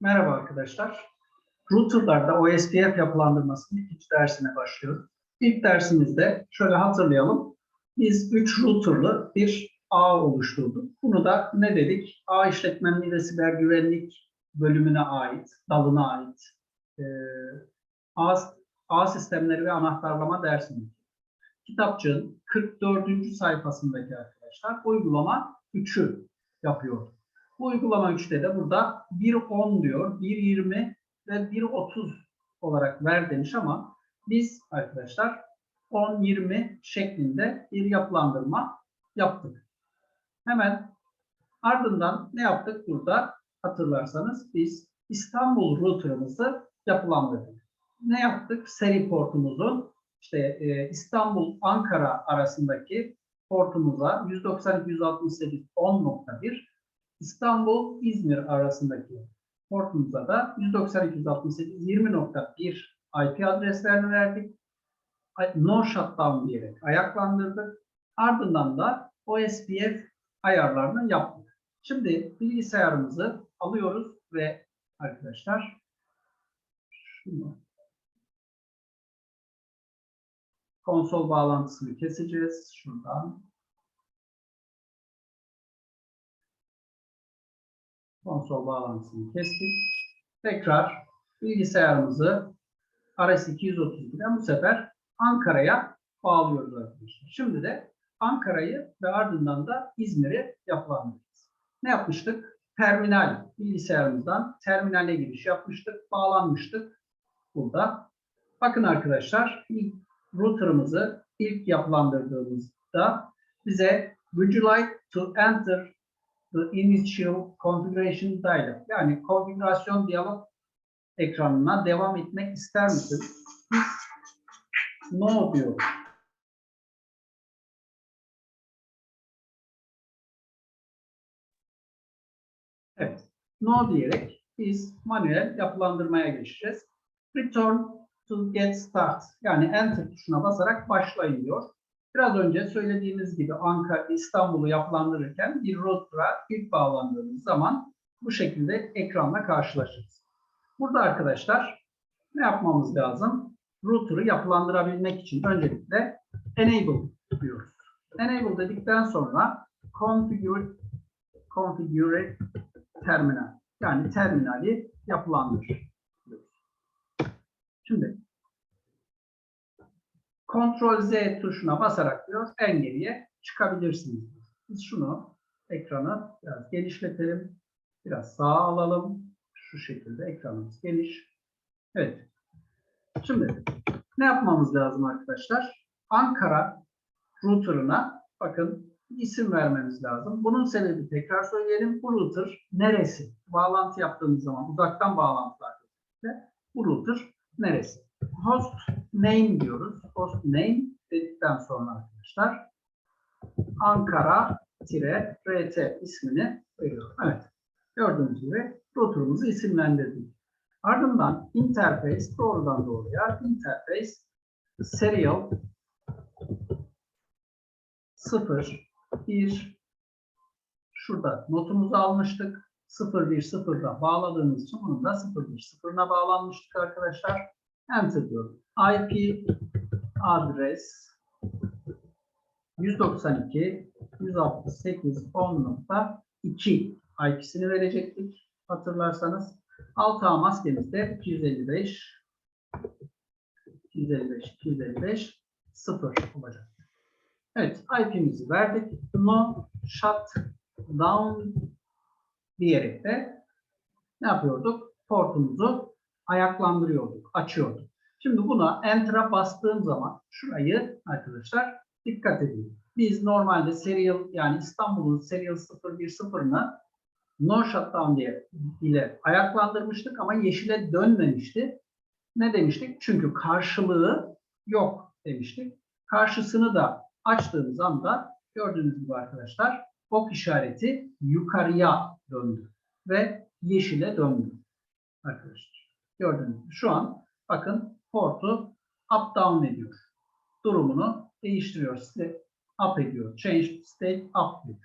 Merhaba arkadaşlar. Router'larda OSPF yapılandırmasının ikinci dersine başlıyoruz. İlk dersimizde şöyle hatırlayalım. Biz 3 router'lı bir ağ oluşturduk. Bunu da ne dedik? Ağ işletmenliği ve siber güvenlik bölümüne ait, dalına ait e, ağ, sistemleri ve anahtarlama dersimiz. Kitapçığın 44. sayfasındaki arkadaşlar uygulama 3'ü yapıyor. Bu uygulama 3'te de burada 1.10 diyor, 1.20 ve 1.30 olarak ver demiş ama biz arkadaşlar 10-20 şeklinde bir yapılandırma yaptık. Hemen ardından ne yaptık burada? Hatırlarsanız biz İstanbul router'ımızı yapılandırdık. Ne yaptık? Seri portumuzun işte e, İstanbul Ankara arasındaki portumuza 192.168.10.1 İstanbul İzmir arasındaki portumuza da 192.168.20.1 IP adreslerini verdik. No shutdown diyerek ayaklandırdık. Ardından da OSPF ayarlarını yaptık. Şimdi bilgisayarımızı alıyoruz ve arkadaşlar şunu konsol bağlantısını keseceğiz. Şuradan konsol bağlantısını kestik. Tekrar bilgisayarımızı RS-232'den bu sefer Ankara'ya bağlıyoruz arkadaşlar. Şimdi de Ankara'yı ve ardından da İzmir'i yapılandıracağız. Ne yapmıştık? Terminal bilgisayarımızdan terminale giriş yapmıştık, bağlanmıştık burada. Bakın arkadaşlar ilk router'ımızı ilk yapılandırdığımızda bize would you like to enter the initial configuration dialog yani konfigürasyon diyalog ekranına devam etmek ister misin? No diyor. Evet. No diyerek biz manuel yapılandırmaya geçeceğiz. Return to get start yani enter tuşuna basarak başlayın diyor. Biraz önce söylediğimiz gibi Ankara, İstanbul'u yapılandırırken bir router'a ilk bağlandığımız zaman bu şekilde ekranla karşılaşırız. Burada arkadaşlar ne yapmamız lazım? Router'ı yapılandırabilmek için öncelikle enable diyoruz. Enable dedikten sonra configure, configure terminal yani terminali yapılandır. Şimdi Ctrl Z tuşuna basarak diyor en geriye çıkabilirsiniz. Biz şunu ekranı biraz genişletelim. Biraz sağa alalım. Şu şekilde ekranımız geniş. Evet. Şimdi ne yapmamız lazım arkadaşlar? Ankara router'ına bakın isim vermemiz lazım. Bunun sebebi tekrar söyleyelim. Bu router neresi? Bağlantı yaptığımız zaman uzaktan bağlantılar. Bu router neresi? Host name diyoruz. Host name dedikten sonra arkadaşlar Ankara-RT ismini veriyorum. Evet. Gördüğünüz gibi router'ımızı isimlendirdik. Ardından interface doğrudan doğruya interface serial 0 1 şurada notumuzu almıştık. 010'da bağladığımız için bunun da 010'una bağlanmıştık arkadaşlar. Enter diyorum. IP adres 192 168 10.2 IP'sini verecektik hatırlarsanız. Alt ağ maskemizde 255 255 255 0 olacak. Evet IP'mizi verdik. No shut down diyerek de ne yapıyorduk? Portumuzu ayaklandırıyorduk, açıyorduk. Şimdi buna Enter'a bastığım zaman şurayı arkadaşlar dikkat edin. Biz normalde serial yani İstanbul'un serial 010'ını no shutdown diye ile ayaklandırmıştık ama yeşile dönmemişti. Ne demiştik? Çünkü karşılığı yok demiştik. Karşısını da açtığımız anda gördüğünüz gibi arkadaşlar ok işareti yukarıya döndü ve yeşile döndü arkadaşlar. Gördüğünüz gibi şu an bakın portu up down ediyor. Durumunu değiştiriyor. Size up ediyor. Change state up diyor.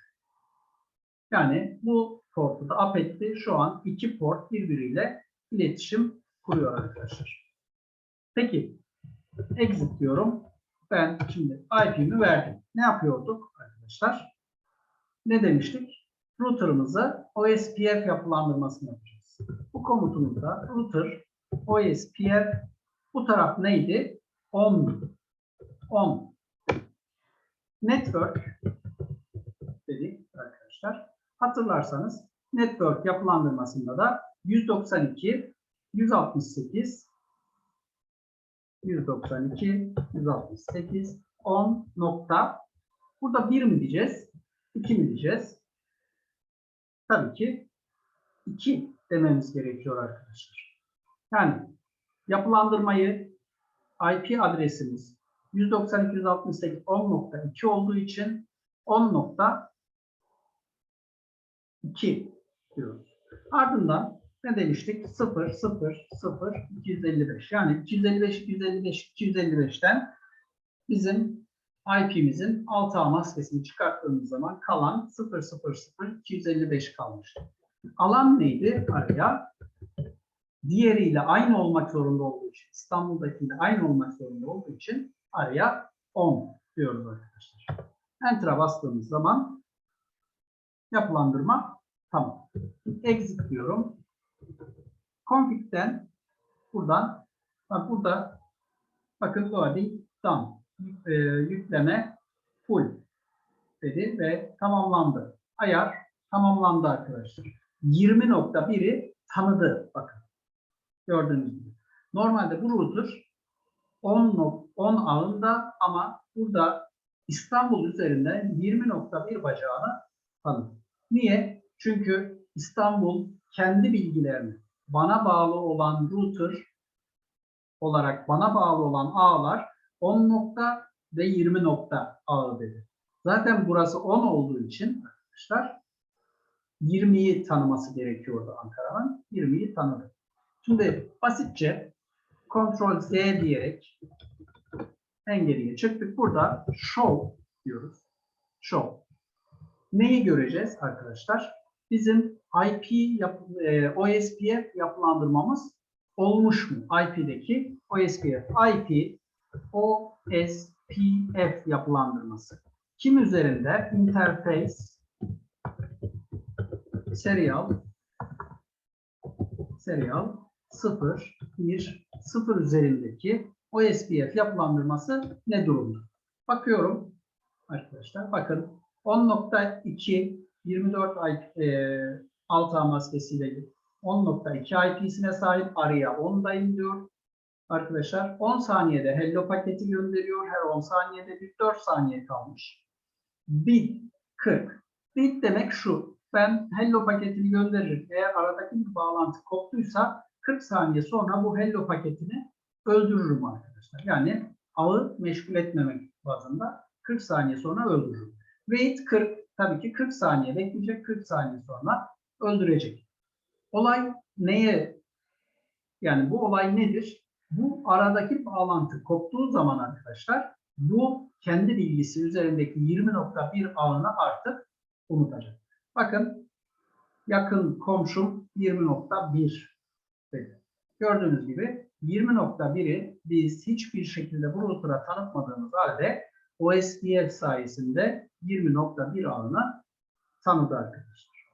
Yani bu portu da APET'ti. Şu an iki port birbiriyle iletişim kuruyor arkadaşlar. Peki exit diyorum. Ben şimdi IP'mi verdim. Ne yapıyorduk arkadaşlar? Ne demiştik? Router'ımızı OSPF yapılandırmasını yapacağız. Bu komutumuzda router OSPF bu taraf neydi? On. On. Network dedik arkadaşlar. Hatırlarsanız network yapılandırmasında da 192, 168, 192, 168, 10 nokta. Burada 1 mi diyeceğiz? 2 mi diyeceğiz? Tabii ki 2 dememiz gerekiyor arkadaşlar. Yani yapılandırmayı IP adresimiz 192.168.10.2 olduğu için 10.2 diyoruz. Ardından ne demiştik? 0, 0, 0, 255. Yani 255, 255, 255'ten bizim IP'mizin 6A maskesini çıkarttığımız zaman kalan 0, 0, 0, 255 kalmış. Alan neydi araya? Diğeriyle aynı olmak zorunda olduğu için, İstanbul'dakiyle aynı olmak zorunda olduğu için araya 10 diyoruz arkadaşlar. Enter'a bastığımız zaman yapılandırma tamam. Exit diyorum. Config'den buradan bak burada bakın loading done. E, yükleme full dedi ve tamamlandı. Ayar tamamlandı arkadaşlar. 20.1'i tanıdı bakın. Gördüğünüz gibi. Normalde bu router 10, 10 ağında ama burada İstanbul üzerinde 20.1 bacağını tanıdı. Niye? Çünkü İstanbul kendi bilgilerini bana bağlı olan router olarak bana bağlı olan ağlar 10 nokta ve 20 nokta ağı dedi. Zaten burası 10 olduğu için arkadaşlar 20'yi tanıması gerekiyordu Ankara'nın. 20'yi tanıdı. Şimdi basitçe Ctrl Z diyerek en geriye çıktık. Burada show diyoruz. Show. Neyi göreceğiz arkadaşlar? Bizim IP yap, e, OSPF yapılandırmamız olmuş mu? IP'deki OSPF. IP OSPF yapılandırması. Kim üzerinde? Interface serial serial 0 1 0 üzerindeki OSPF yapılandırması ne durumda? Bakıyorum arkadaşlar. Bakın 10.2 24 IP, e, 6 maskesiyle 10.2 IP'sine sahip araya 10'dayım diyor. Arkadaşlar 10 saniyede hello paketi gönderiyor. Her 10 saniyede bir 4 saniye kalmış. Bit 40. Bit demek şu. Ben hello paketini gönderirim. Eğer aradaki bir bağlantı koptuysa 40 saniye sonra bu hello paketini öldürürüm arkadaşlar. Yani ağı meşgul etmemek bazında 40 saniye sonra öldürürüm. Wait 40 tabii ki 40 saniye bekleyecek. 40 saniye sonra öldürecek. Olay neye yani bu olay nedir? Bu aradaki bağlantı koptuğu zaman arkadaşlar bu kendi bilgisi üzerindeki 20.1 ağını artık unutacak. Bakın yakın komşum 20.1 Gördüğünüz gibi 20.1'i biz hiçbir şekilde bu router'a tanıtmadığımız halde OSPF sayesinde 20.1 ağını tanıdı arkadaşlar.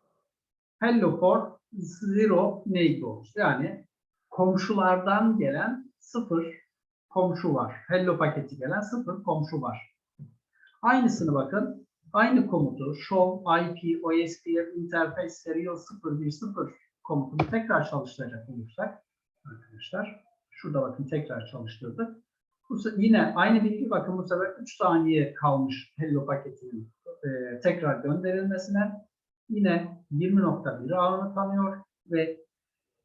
Hello for zero neighbors yani komşulardan gelen sıfır komşu var. Hello paketi gelen sıfır komşu var. Aynısını bakın aynı komutu show IP OSPF interface serial 010 komutunu tekrar çalıştıracak olursak arkadaşlar şurada bakın tekrar çalıştırdık. Bu, yine aynı bilgi bakın bu sefer 3 saniye kalmış hello paketinin e, tekrar gönderilmesine yine 20.1 ağını tanıyor ve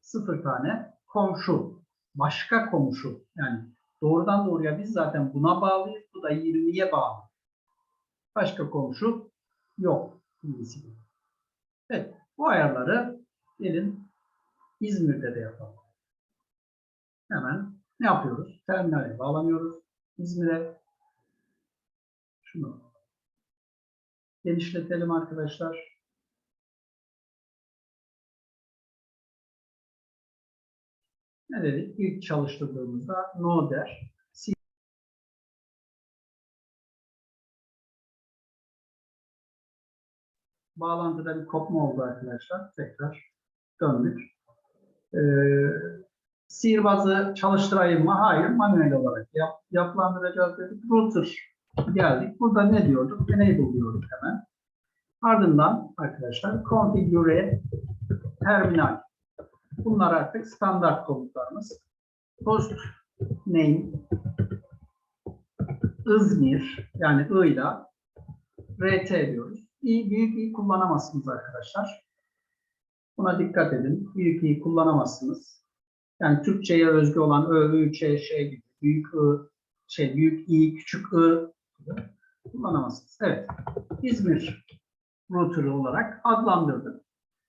0 tane komşu başka komşu yani doğrudan doğruya biz zaten buna bağlıyız. Bu da 20'ye bağlı. Başka komşu yok. Evet. Bu ayarları Gelin İzmir'de de yapalım. Hemen ne yapıyoruz? Terminale bağlanıyoruz. İzmir'e şunu genişletelim arkadaşlar. Ne dedik? İlk çalıştırdığımızda no der. Bağlantıda bir kopma oldu arkadaşlar. Tekrar döndük. Ee, sihirbazı çalıştırayım mı? Hayır, manuel olarak yap, yapılandıracağız dedik. Router geldik. Burada ne diyorduk? Enable diyorduk hemen. Ardından arkadaşlar configure terminal. Bunlar artık standart komutlarımız. Host name İzmir yani I ile RT diyoruz. İ, büyük İ kullanamazsınız arkadaşlar. Buna dikkat edin. Büyük İ kullanamazsınız. Yani Türkçe'ye özgü olan Ö, Ü, Ç, şey gibi. Büyük I, şey, büyük İ, küçük I gibi kullanamazsınız. Evet. İzmir router'ı olarak adlandırdık.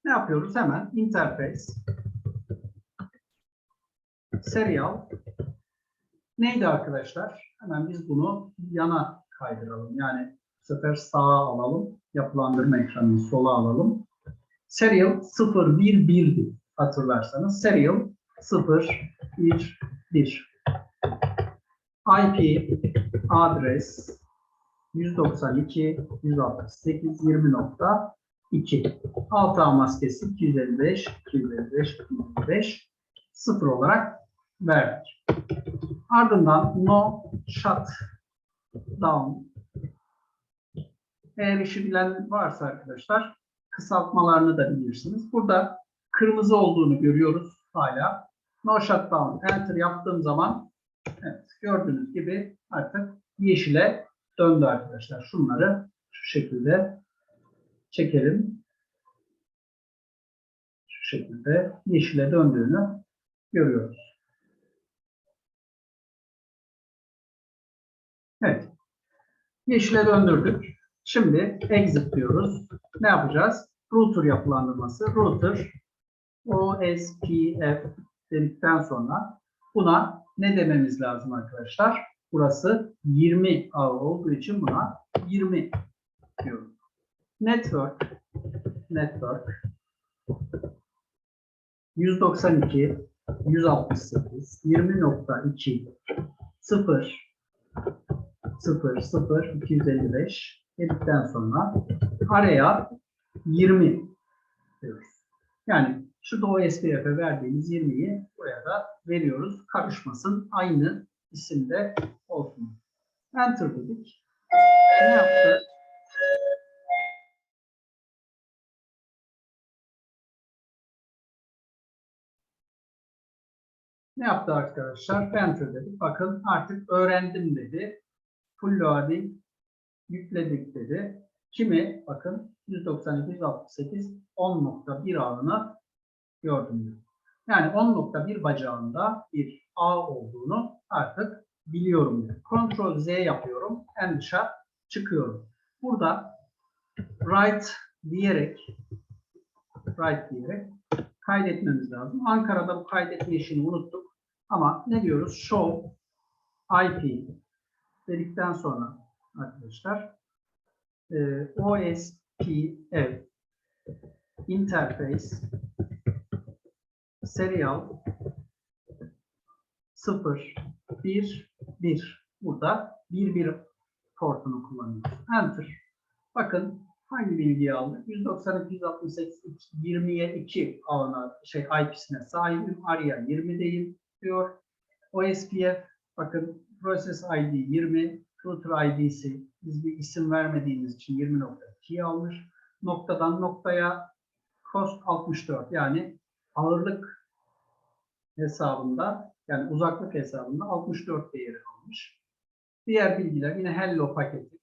Ne yapıyoruz? Hemen interface serial neydi arkadaşlar? Hemen biz bunu yana kaydıralım. Yani bu sefer sağa alalım. Yapılandırma ekranını sola alalım. Serial 011'di hatırlarsanız. Serial 011 IP adres 192 168 20.2 alt ağ maskesi 255 255 255 sıfır olarak verdik. Ardından no shut down eğer işi bilen varsa arkadaşlar kısaltmalarını da bilirsiniz. Burada kırmızı olduğunu görüyoruz hala. No shut down enter yaptığım zaman evet, gördüğünüz gibi artık yeşile döndü arkadaşlar. Şunları şu şekilde çekelim. Şu şekilde yeşile döndüğünü görüyoruz. Evet. Yeşile döndürdük. Şimdi exit diyoruz. Ne yapacağız? Router yapılandırması. Router OSPF dedikten sonra buna ne dememiz lazım arkadaşlar? Burası 20 ağ olduğu için buna 20 diyoruz. Network network 192 168 20.2 0 0 0 255 dedikten sonra araya 20 diyoruz. Yani şu OSPF'e verdiğimiz 20'yi buraya da veriyoruz. Karışmasın. Aynı isimde olsun. Enter dedik. Ne yaptı? Ne yaptı arkadaşlar? Enter dedik. Bakın artık öğrendim dedi. Full loading yükledik dedi. Kimi? Bakın 192, 168, 10.1 ağını gördüm. Yani 10.1 bacağında bir ağ olduğunu artık biliyorum diyor. Ctrl Z yapıyorum. En dışa çıkıyorum. Burada right diyerek right diyerek kaydetmemiz lazım. Ankara'da bu kaydetme işini unuttuk. Ama ne diyoruz? Show IP dedikten sonra arkadaşlar e, OSPF interface serial 0 1 1 burada 1 1 portunu kullanıyoruz. Enter. Bakın hangi bilgiyi aldık? 192 168 20'ye 2 ağına şey IP'sine sahibim. Arya 20 değil diyor. OSPF bakın process ID 20, router ID'si biz bir isim vermediğimiz için 20.2 almış. Noktadan noktaya cost 64 yani ağırlık hesabında yani uzaklık hesabında 64 değeri almış. Diğer bilgiler yine hello paketi,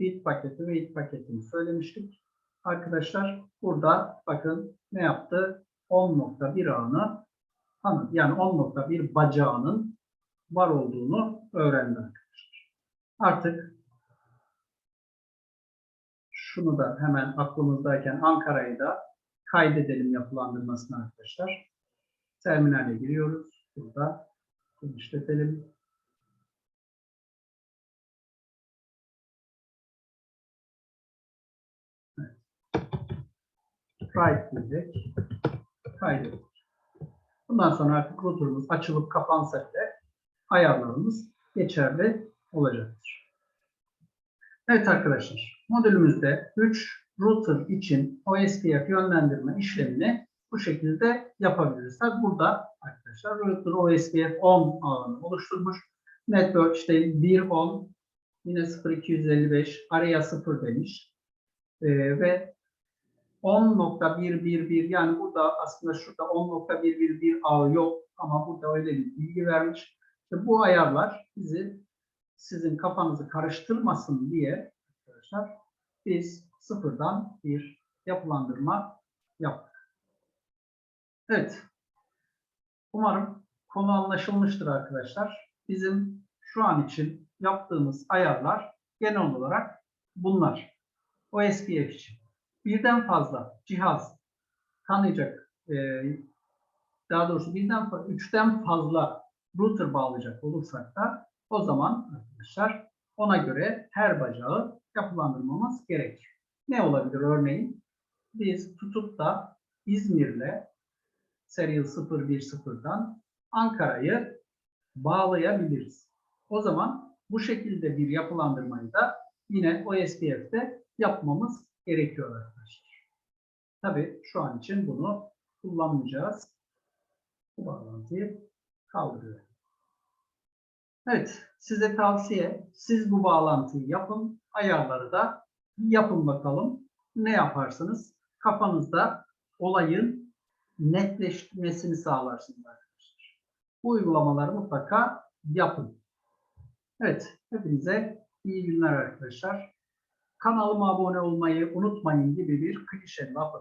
bit paketi ve it paketini söylemiştik. Arkadaşlar burada bakın ne yaptı? 10.1 ağını yani 10.1 bacağının var olduğunu öğrendi. Artık şunu da hemen aklımızdayken Ankara'yı da kaydedelim yapılandırmasını arkadaşlar. Terminale giriyoruz. Burada genişletelim. Evet. Right diyecek. Kaydedelim. Bundan sonra artık router'ımız açılıp kapansa bile ayarlarımız geçerli olacaktır. Evet arkadaşlar, modülümüzde 3 router için OSPF yönlendirme işlemini bu şekilde yapabiliriz. Tabi burada arkadaşlar router OSPF 10 ağını oluşturmuş. Network işte 1.10 yine 0255 araya 0 demiş. Ee, ve 10.111 yani burada aslında şurada 10.111 ağı yok ama burada öyle bir bilgi vermiş. İşte bu ayarlar bizi sizin kafanızı karıştırmasın diye arkadaşlar biz sıfırdan bir yapılandırma yaptık. Evet. Umarım konu anlaşılmıştır arkadaşlar. Bizim şu an için yaptığımız ayarlar genel olarak bunlar. OSPF için. Birden fazla cihaz tanıyacak, e, daha doğrusu birden fa- üçten fazla router bağlayacak olursak da o zaman arkadaşlar ona göre her bacağı yapılandırmamız gerekir. Ne olabilir örneğin? Biz tutup da İzmir'le serial 010'dan Ankara'yı bağlayabiliriz. O zaman bu şekilde bir yapılandırmayı da yine OSPF'te yapmamız gerekiyor arkadaşlar. Tabii şu an için bunu kullanmayacağız. Bu bağlantıyı kaldırıyorum. Evet, size tavsiye, siz bu bağlantıyı yapın, ayarları da yapın bakalım. Ne yaparsınız? Kafanızda olayın netleşmesini sağlarsınız arkadaşlar. Bu uygulamaları mutlaka yapın. Evet, hepinize iyi günler arkadaşlar. Kanalıma abone olmayı unutmayın gibi bir klişe lafı